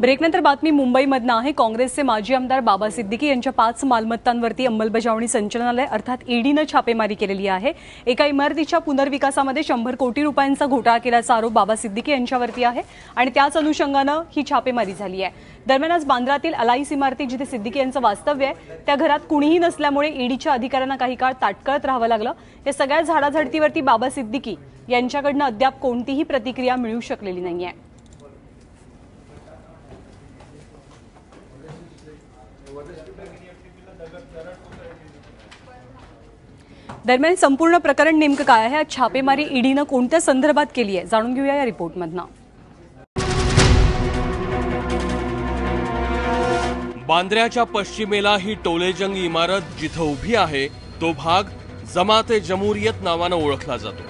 ब्रेकनंतर बातमी मुंबईमधनं आहे. काँग्रेसचे माजी आमदार बाबा सिद्दीकी यांच्या पाच मालमत्तांवरती अंमलबजावणी संचालनालय अर्थात ईडीनं छापेमारी केलेली आहे. एका इमारतीच्या पुनर्विकासामध्ये शंभर कोटी रुपयांचा घोटाळा केल्याचा आरोप बाबा सिद्दीकी यांच्यावरती आहे आणि त्याच अनुषंगानं ही छापेमारी झाली आहे. दरम्यान आज बांद्रातील अलाईस इमारती जिथे सिद्दीकी यांचं वास्तव्य आहे त्या घरात कुणीही नसल्यामुळे ईडीच्या अधिकाऱ्यांना काही काळ ताटकळत राहावं लागलं. या सगळ्या झाडाझडतीवरती बाबा सिद्दीकी यांच्याकडनं अद्याप कोणतीही प्रतिक्रिया मिळू शकलेली नाहीये. दरम्यान संपूर्ण प्रकरण नेमकं काय आहे? छापेमारी ईडीनं कोणत्या संदर्भात केली आहे? जाणून घेऊया या रिपोर्टमधनं. बांद्र्याच्या पश्चिमेला ही टोलेजंग इमारत जिथं उभी आहे तो भाग जमाते जमुरियत नावानं ओळखला जातो.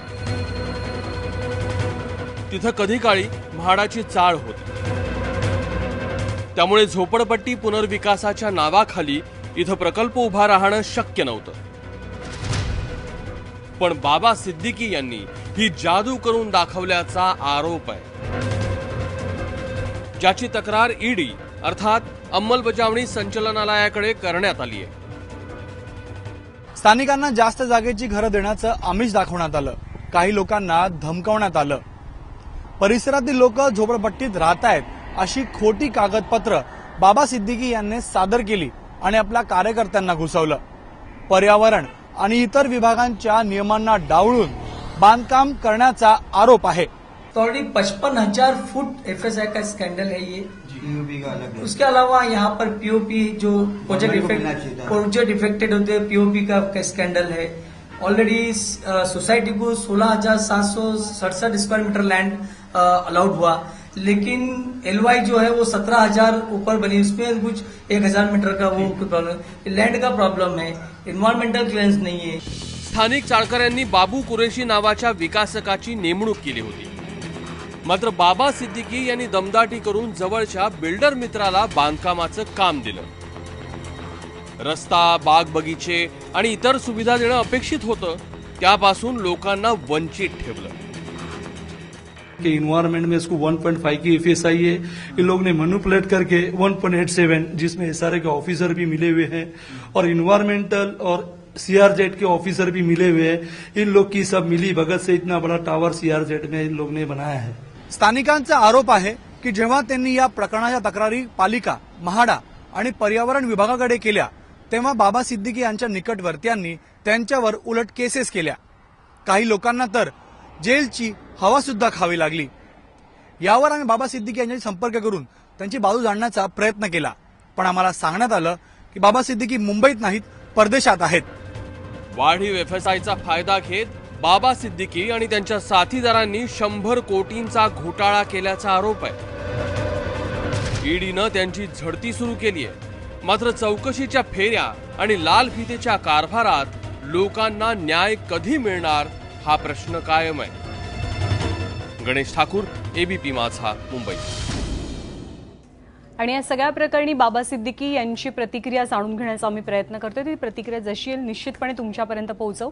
तिथं कधी काळी म्हाडाची चाळ होती. त्यामुळे झोपडपट्टी पुनर्विकासाच्या नावाखाली इथं प्रकल्प उभा राहणं शक्य नव्हतं. पण बाबा सिद्दीकी यांनी ही जादू करून दाखवल्याचा आरोप आहे. ज्याची तक्रार ईडी अर्थात अंमलबजावणी संचालनालयाकडे करण्यात आली आहे. स्थानिकांना जास्त जागेची घरं देण्याचं आमिष दाखवण्यात आलं. काही लोकांना धमकावण्यात आलं. परिसरातील लोक झोपडपट्टीत राहत आहेत अशी खोटी कागदपत्र बाबा सिद्दीकी यांनी सादर केली आणि आपल्या कार्यकर्त्यांना घुसवलं. पर्यावरण आणि इतर विभागांच्या नियमांना डावळून बांधकाम करण्याचा आरोप आहे. ऑलरेडी पचपन हजार फुट एफएसआई का स्कैंडल है ये. पीयूपी का अलग है। उसके अलावा यहाँ पर पीओपी जो प्रोजेक्ट इफेक्ट। प्रोजेक्ट इफेक्टेड होते हैं पीओपी का, का स्कैंडल है? ऑलरेडी सोसाइटी को सोलह हजार सात सौ सड़सठ स्क्वायर मीटर लैंड अलाउड हुआ। लेकिन एलवाई जो है वो सत्रह हजार ऊपर बनी उसमें कुछ एक हजार मीटर का वो प्रॉब्लम लैंड का प्रॉब्लम है। इन्वायरमेंटल क्लियरेंस नहीं है। स्थानिक चाळकऱ्यांनी बाबू कुरेशी नावाच्या विकासकाची नेमणूक केली होती. मात्र बाबा सिद्दीकी यांनी दमदाटी करून जवळच्या बिल्डर मित्राला बांधकामाचं काम दिलं. रस्ता बाग बगीचे आणि इतर सुविधा देणं अपेक्षित होतं. त्यापासून लोकांना वंचित ठेवलं. के इन्वायरमेंट में इसको 1.5 की एफएसआई है। इन लोग ने मैनुपुलेट करके 1.87 जिसमें एसआरए के ऑफिसर भी मिले हुए हैं और इन्वायरमेंटल और सीआरजेड के ऑफिसर भी मिले हुए हैं। इन लोग की सब मिली भगत से इतना बड़ा टावर सीआरजेड में इन लोग ने बनाया है। स्थानिकांचा आरोप आहे की जेव्हा त्यांनी या प्रकरणाच्या तक्रारी पालिका म्हाडा आणि पर्यावरण विभागाकडे केल्या तेव्हा बाबा सिद्दीकी यांच्या निकटवर्त्यांनी त्यांच्यावर उलट केसेस केल्या. काही लोकांना तर जेलची हवा सुद्धा खावी लागली. यावर आम्ही बाबा सिद्दीकी यांच्याशी संपर्क करून त्यांची बाजू जाणण्याचा प्रयत्न केला. पण आम्हाला सांगण्यात आलं की बाबा सिद्दीकी मुंबईत नाहीत परदेशात आहेत. वाढीव एफएसआयचा फायदा घेत बाबा सिद्दीकी आणि त्यांच्या साथीदारांनी शंभर कोटींचा घोटाळा केल्याचा आरोप आहे. ईडीनं त्यांची झडती सुरू केली आहे मात्र चौकशीच्या फेऱ्या आणि लाल फितेच्या कारभारात लोकांना न्याय कधी मिळणार हा प्रश्न कायम आहे. गणेश ठाकूर एबीपी माझा मुंबई. आणि या सगळ्या प्रकरणी बाबा सिद्दीकी यांची प्रतिक्रिया जाणून घेण्याचा आम्ही प्रयत्न करतोय. ती प्रतिक्रिया जशी येईल निश्चितपणे तुमच्यापर्यंत पोहोचव.